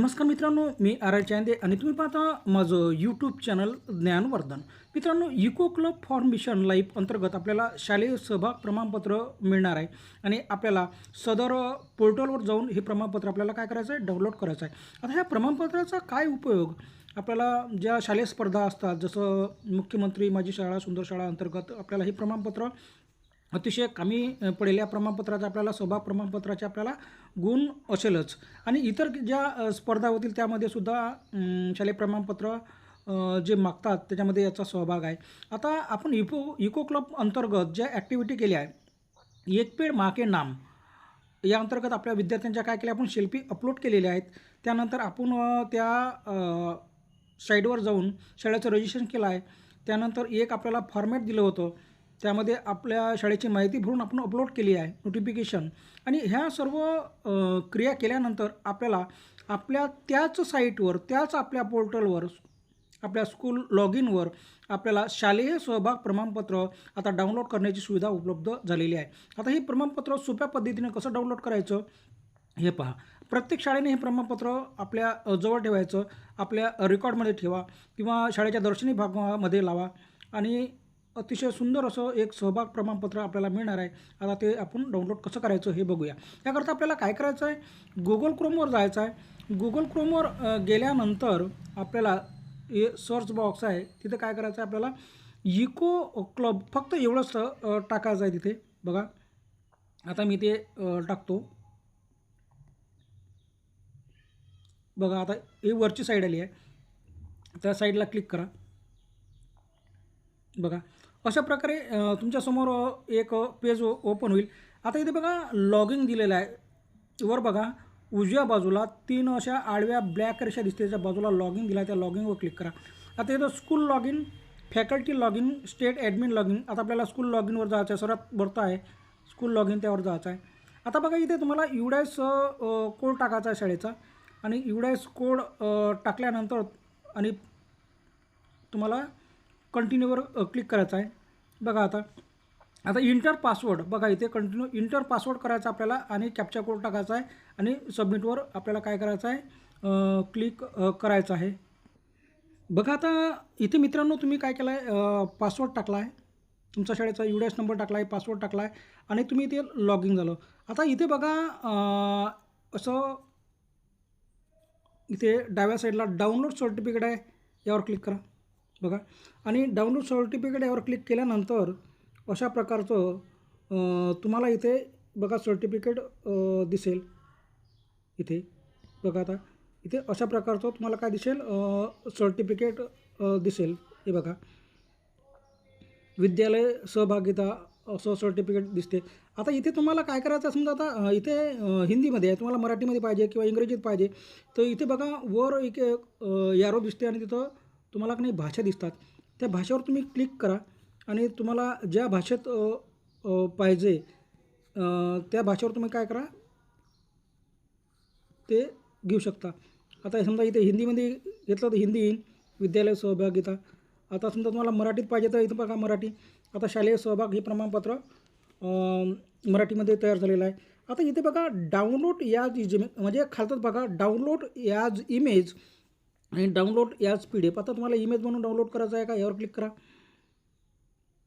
नमस्कार मित्रांनो मी R I Chande आणि तुम्ही पाहता माझं यूट्यूब चॅनल ज्ञानवर्धन. मित्रांनो eco club for mission life अंतर्गत आपल्याला शालेय सहभाग प्रमाणपत्र मिळणार आहे आणि आपल्याला सदर पोर्टलवर जाऊन हे प्रमाणपत्र आपल्याला काय करायचं आहे? डाउनलोड करायचं आहे. आता ह्या प्रमाणपत्राचा काय उपयोग? आपल्याला ज्या शालेय स्पर्धा असतात जसं मुख्यमंत्री माझी शाळा सुंदर शाळा अंतर्गत आपल्याला हे प्रमाणपत्र अतिशय कमी पडलेल्या प्रमाणपत्राचा आपल्याला स्वभाव प्रमाणपत्राचे आपल्याला गुण असेलच. आणि इतर ज्या स्पर्धा होतील त्यामध्ये सुद्धा शालेय प्रमाणपत्र जे मागतात त्याच्यामध्ये याचा सहभाग आहे. आता आपण इको इको क्लब अंतर्गत ज्या ॲक्टिव्हिटी केल्या आहे एक पेड माके नाम या अंतर्गत आपल्या विद्यार्थ्यांच्या काय केल्या आपण शिल्पी अपलोड केलेल्या आहेत. त्यानंतर आपण त्या साईडवर जाऊन शाळेचं रजिस्ट्रेशन केलं आहे. त्यानंतर एक आपल्याला फॉर्मॅट दिलं होतं. त्यामध्ये आपल्या शाळेची माहिती भरून आपण अपलोड केली आहे नोटिफिकेशन आणि ह्या सर्व क्रिया केल्यानंतर आपल्याला आपल्या त्याच साईटवर त्याच आपल्या पोर्टलवर आपल्या स्कूल लॉग इनवर आपल्याला शालेय सहभाग प्रमाणपत्र आता डाउनलोड करण्याची सुविधा उपलब्ध झालेली आहे. आता हे प्रमाणपत्र सोप्या पद्धतीने कसं डाउनलोड करायचं? हे पहा. प्रत्येक शाळेने हे प्रमाणपत्र आपल्या जवळ ठेवायचं. आपल्या रेकॉर्डमध्ये ठेवा किंवा शाळेच्या दर्शनी भागामध्ये लावा. आणि अतिशय सुंदर असं एक सहभाग प्रमाणपत्र आपल्याला मिळणार आहे. आता ते आपण डाउनलोड कसं करायचं हे बघूया. याकरता आपल्याला काय करायचं आहे? गुगल क्रोमवर जायचं आहे. गुगल क्रोमवर गेल्यानंतर आपल्याला हे सर्च बॉक्स आहे. तिथे काय करायचं आहे आपल्याला? इको क्लब फक्त एवढंच टाकायचं आहे तिथे. बघा. आता मी ते टाकतो. बघा आता हे वरची साईड आली आहे. त्या साईडला क्लिक करा. बघा. अशा प्रकारे तुमच्यासमोर एक पेज ओपन होईल. आता इथे बघा लॉगिंग दिलेलं आहे. वर बघा उजव्या बाजूला तीन अशा आडव्या ब्लॅक रेषा दिसते त्याच्या बाजूला लॉगिन दिला आहे त्या लॉगिंगवर क्लिक करा. आता इथं school login faculty login state admin login आता आपल्याला स्कूल लॉगिनवर जायचं आहे. सर्वात भरता आहे. स्कूल लॉगिन त्यावर जायचं आहे. आता बघा इथे तुम्हाला युडायस कोड टाकायचा आहे शाळेचा. आणि युडायस कोड टाकल्यानंतर आणि तुम्हाला कंटिन्यूवर क्लिक करायचं आहे. बघा आता आता इंटर पासवर्ड बघा इथे कंटिन्यू इंटर पासवर्ड करायचा आपल्याला आणि कॅप्चा कोड टाकायचा आहे आणि सबमिटवर आपल्याला काय करायचं आहे क्लिक करायचं आहे. बघा आता इथे मित्रांनो तुम्ही काय केलं आहे पासवर्ड टाकला आहे तुमचा शाळेचा यू डी एस नंबर टाकला आहे पासवर्ड टाकला आहे आणि तुम्ही इथे लॉग इन झालं. आता इथे बघा असं इथे डाव्या साईडला डाउनलोड सर्टिफिकेट आहे यावर क्लिक करा. बघा. आणि डाउनलोड सर्टिफिकेट यावर क्लिक केल्यानंतर अशा प्रकारचं तुम्हाला इथे बघा सर्टिफिकेट दिसेल. इथे. बघा आता. इथे अशा प्रकारचं तुम्हाला काय दिसेल? सर्टिफिकेट दिसेल. हे बघा. विद्यालय सहभागिता असं सर्टिफिकेट दिसते. आता इथे तुम्हाला काय करायचं समजा आता इथे हिंदीमध्ये आहे. तुम्हाला मराठीमध्ये पाहिजे किंवा इंग्रजीत पाहिजे. तर इथे बघा वर एक यारो दिसते आणि तिथं तुम्हाला काही भाषा दिसतात त्या भाषेवर तुम्ही क्लिक करा आणि तुम्हाला ज्या भाषेत पाहिजे त्या भाषेवर तुम्ही काय करा ते घेऊ शकता. आता समजा इथे हिंदीमध्ये घेतलं तर हिंदी येईल विद्यालय सहभागिता आता समजा तुम्हाला मराठीत पाहिजे तर इथं बघा मराठी. आता शालेय सहभाग हे प्रमाणपत्र मराठीमध्ये तयार झालेलं आहे. आता इथे बघा डाउनलोड याज इज म्हणजे खालतच बघा डाउनलोड याज इमेज आणि डाउनलोड याच पी डी एफ आता तुम्हाला इमेज म्हणून डाउनलोड करायचं आहे का? यावर क्लिक करा.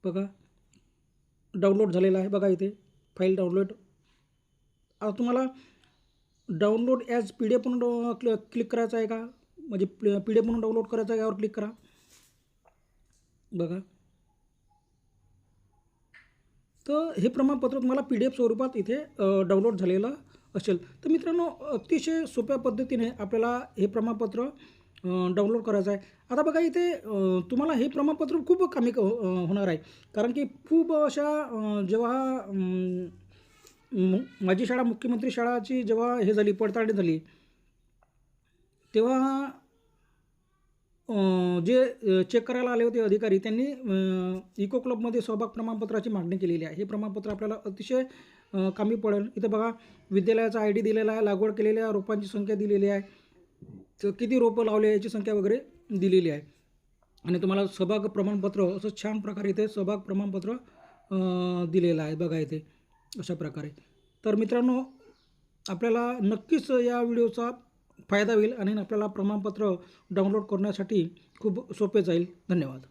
बघा. डाउनलोड झालेला आहे बघा इथे. फाईल डाउनलोड आता तुम्हाला download as P D F म्हणून क्ल क्लिक करायचं आहे का? म्हणजे पी डी एफ म्हणून डाउनलोड करायचं आहे यावर क्लिक करा. बघा. तर हे प्रमाणपत्र तुम्हाला पी डी एफ स्वरूपात इथे डाउनलोड झालेलं असेल. तर मित्रांनो अतिशय सोप्या पद्धतीने आपल्याला हे प्रमाणपत्र डाउनलोड करायचं आहे. आता बघा इथे तुम्हाला हे प्रमाणपत्र खूप कमी क- होणार आहे. कारण की खूप अशा जेव्हा मु- माझी शाळा मुख्यमंत्री शाळाची जेव्हा हे झाली पडताळणी झाली तेव्हा जे चेक करायला आले होते अधिकारी त्यांनी इको क्लबमध्ये सहभाग प्रमाणपत्राची मागणी केलेली आहे. हे प्रमाणपत्र आपल्याला अतिशय कमी पडेल. इथं बघा विद्यालयाचा आय डी दिलेला आहे लागवड केलेल्या रोपांची संख्या दिलेली आहे. तर किती रोपं लावले याची संख्या वगैरे दिलेली आहे. आणि तुम्हाला सहभाग प्रमाणपत्र असं छान प्रकारे इथे सहभाग प्रमाणपत्र दिलेलं आहे बघा इथे अशा प्रकारे. तर मित्रांनो आपल्याला नक्कीच या व्हिडिओचा फायदा होईल आणि आपल्याला प्रमाणपत्र डाउनलोड करण्यासाठी खूप सोपे जाईल. धन्यवाद.